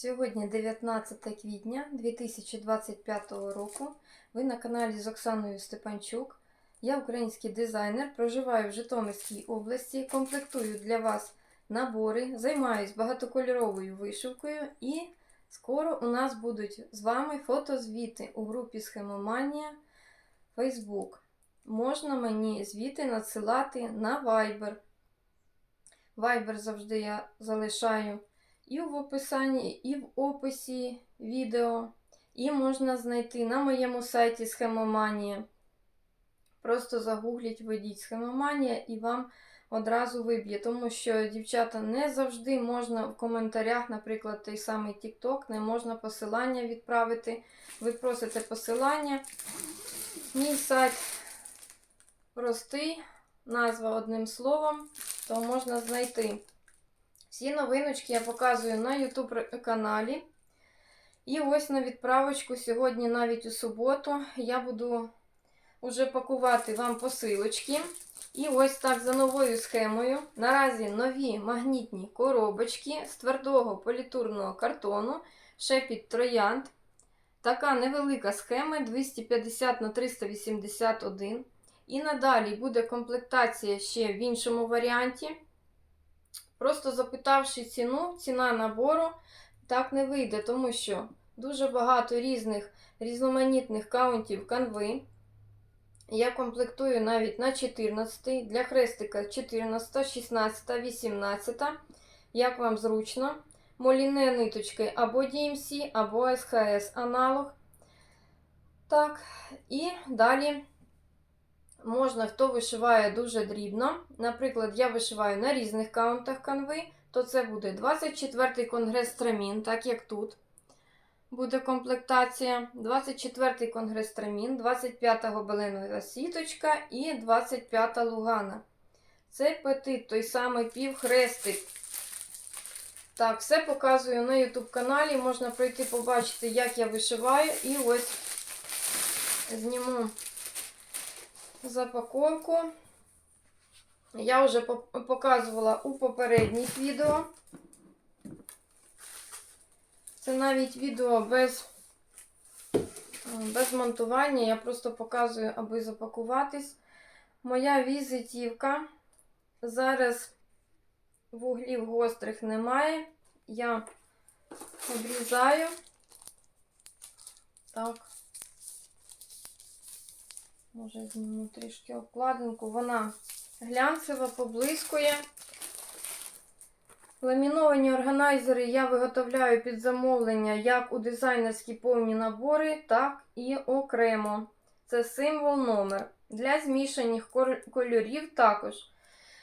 Сьогодні 19 квітня 2025 року. Ви на каналі з Оксаною Степанчук. Я український дизайнер, проживаю в Житомирській області, комплектую для вас набори, займаюсь багатокольоровою вишивкою і скоро у нас будуть з вами фотозвіти у групі Схемоманія Facebook. Можна мені звіти надсилати на Viber. Viber завжди я залишаю і в описанні, і в описі відео. І можна знайти на моєму сайті Схемоманія. Просто загугліть, введіть схемоманія і вам одразу виб'є. Тому що, дівчата, не завжди можна в коментарях, наприклад, той самий TikTok, не можна посилання відправити. Ви просите посилання. Мій сайт простий, назва одним словом, то можна знайти. Всі новиночки я показую на YouTube каналі. І ось на відправочку сьогодні, навіть у суботу, я буду уже пакувати вам посилочки. І ось так за новою схемою. Наразі нові магнітні коробочки з твердого політурного картону, шепіт троянд. Така невелика схема 250 на 381. І надалі буде комплектація ще в іншому варіанті. Просто запитавши ціну, ціна набору так не вийде, тому що дуже багато різних різноманітних каунтів канви. Я комплектую навіть на 14, для хрестика 14, 16, 18, як вам зручно. Моліне ниточки або DMC, або SHS аналог. Так, і далі можна, хто вишиває дуже дрібно. Наприклад, я вишиваю на різних каунтах канви, то це буде 24-й конгрес Трамін, так як тут буде комплектація. 24-й конгрес Трамін, 25-та гобеленова сіточка і 25-та лугана. Це петит, той самий півхрестик. Так, все показую на YouTube каналі. Можна пройти побачити, як я вишиваю. І ось зніму запаковку. Я вже показувала у попередніх відео. Це навіть відео без, без монтування. Я просто показую, аби запакуватись. Моя візитівка. Зараз вуглів гострих немає. Я обрізаю. Так. Може, зніму трішки обкладинку. Вона глянцева, поблискує. Ламіновані органайзери я виготовляю під замовлення як у дизайнерські повні набори, так і окремо. Це символ номер. Для змішаних кольорів також.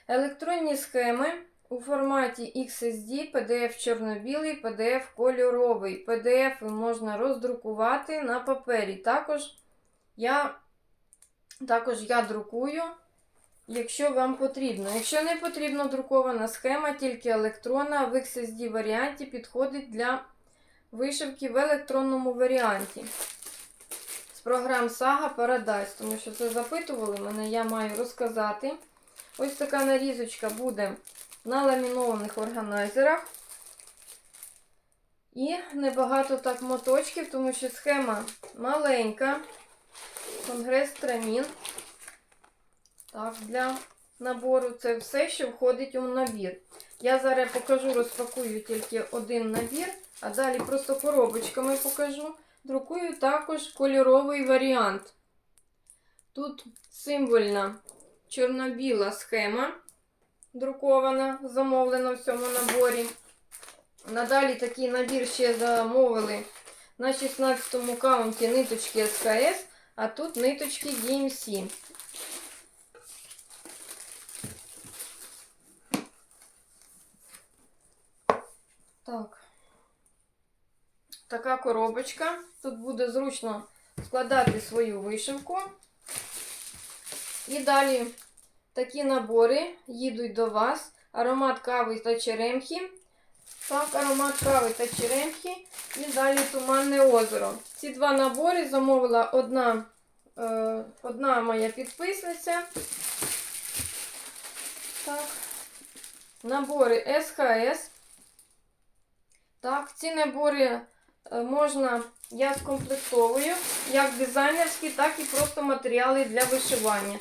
Електронні схеми у форматі XSD, PDF чорно-білий, PDF кольоровий. PDF можна роздрукувати на папері. Також я також я друкую, якщо вам потрібно. Якщо не потрібна друкована схема, тільки електронна, в XSD варіанті підходить для вишивки в електронному варіанті. З програм Saga Paradise, тому що це запитували мене, я маю розказати. Ось така нарізочка буде на ламінованих органайзерах. І небагато так моточків, тому що схема маленька. Конгрес Трамін. Так, для набору це все, що входить у набір. Я зараз покажу, розпакую тільки один набір, а далі просто коробочками покажу. Друкую також кольоровий варіант. Тут символьна чорно-біла схема друкована, замовлена в цьому наборі. Надалі такий набір ще замовили на 16 му каунті ниточки СКС. А тут ниточки DMC. Так. Така коробочка. Тут буде зручно складати свою вишивку. І далі такі набори їдуть до вас. Аромат кави та черемхи. Так, аромат кави та черемхи. І далі Туманне озеро. Ці два набори замовила одна, е, одна моя підписниця. Так. Набори СХС. Так, ці набори е, можна, я скомплектовую як дизайнерські, так і просто матеріали для вишивання.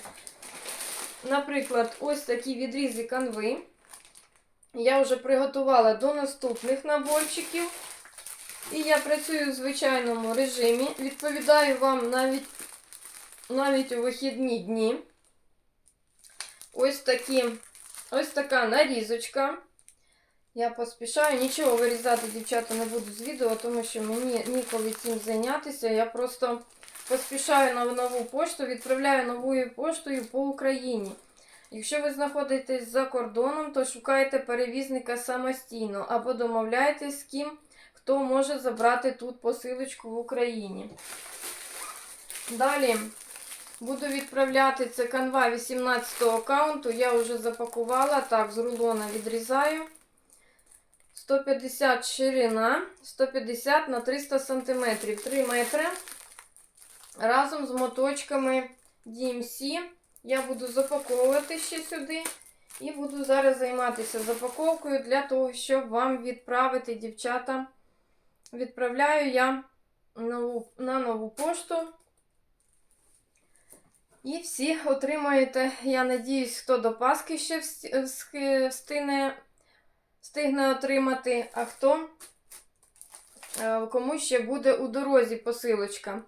Наприклад, ось такі відрізи канви. Я вже приготувала до наступних наборчиків. І я працюю в звичайному режимі. Відповідаю вам навіть, навіть у вихідні дні. Ось такі, ось така нарізочка. Я поспішаю. Нічого вирізати, дівчата, не буду з відео, тому що мені ніколи цим зайнятися. Я просто поспішаю на нову пошту, відправляю новою поштою по Україні. Якщо ви знаходитесь за кордоном, то шукайте перевізника самостійно або домовляйтесь з ким, хто може забрати тут посилочку в Україні. Далі буду відправляти це канва 18 аккаунту. Я вже запакувала. Так, з рулона відрізаю. 150 ширина, 150 на 300 см, 3 метри. Разом з моточками DMC. Я буду запаковувати ще сюди. І буду зараз займатися запаковкою для того, щоб вам відправити, дівчата. Відправляю я нову, на нову пошту. І всі отримаєте, я надіюсь, хто до Пасхи ще вс- вс- встигне, встигне отримати, а хто кому ще буде у дорозі посилочка.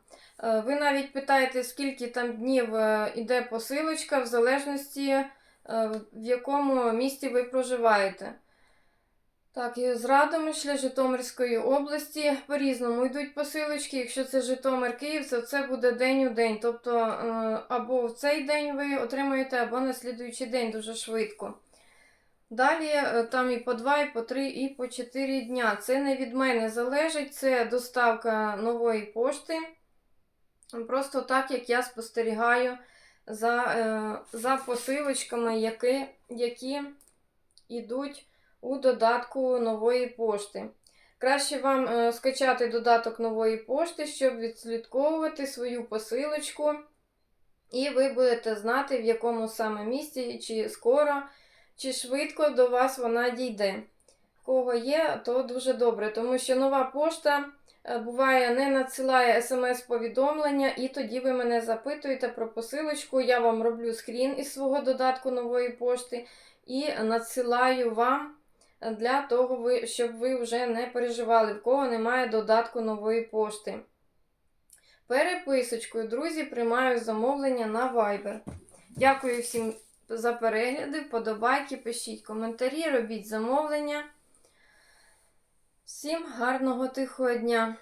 Е, Ви навіть питаєте, скільки там днів е, іде посилочка, в залежності, е, в якому місті ви проживаєте. Так, і з Радомишля Житомирської області по-різному йдуть посилочки. Якщо це Житомир Київ, то це буде день у день. Тобто е, або в цей день ви отримаєте, або на слідуючий день дуже швидко. Далі е, там і по 2, і по 3, і по 4 дня. Це не від мене залежить, це доставка нової пошти. Просто так, як я спостерігаю за, е, за посилочками, які, які йдуть у додатку нової пошти. Краще вам е, скачати додаток нової пошти, щоб відслідковувати свою посилочку. І ви будете знати, в якому саме місці, чи скоро, чи швидко до вас вона дійде. Кого є, то дуже добре, тому що нова пошта е, буває не надсилає смс-повідомлення, і тоді ви мене запитуєте про посилочку. Я вам роблю скрін із свого додатку нової пошти і надсилаю вам для того, щоб ви вже не переживали, в кого немає додатку нової пошти. Переписочкою, друзі, приймаю замовлення на Viber. Дякую всім за перегляди, вподобайки, пишіть коментарі, робіть замовлення. Всім гарного тихого дня!